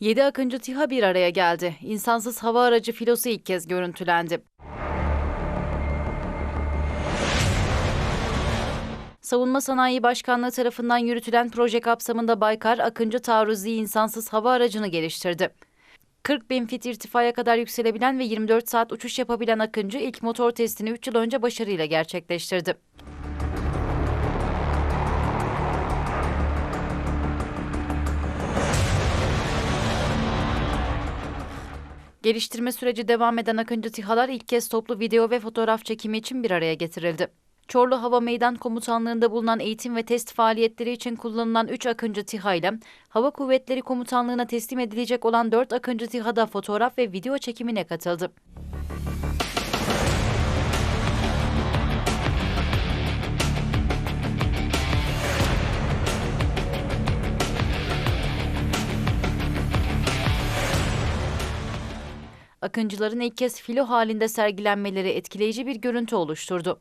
7 Akıncı TİHA bir araya geldi. İnsansız hava aracı filosu ilk kez görüntülendi. Savunma Sanayi Başkanlığı tarafından yürütülen proje kapsamında Baykar, Akıncı taarruzi insansız hava aracını geliştirdi. 40 bin fit irtifaya kadar yükselebilen ve 24 saat uçuş yapabilen Akıncı ilk motor testini 3 yıl önce başarıyla gerçekleştirdi. Geliştirme süreci devam eden Akıncı TİHA'lar ilk kez toplu video ve fotoğraf çekimi için bir araya getirildi. Çorlu Hava Meydan Komutanlığı'nda bulunan eğitim ve test faaliyetleri için kullanılan 3 Akıncı TİHA ile Hava Kuvvetleri Komutanlığı'na teslim edilecek olan 4 Akıncı TİHA'da fotoğraf ve video çekimine katıldı. Akıncıların ilk kez filo halinde sergilenmeleri etkileyici bir görüntü oluşturdu.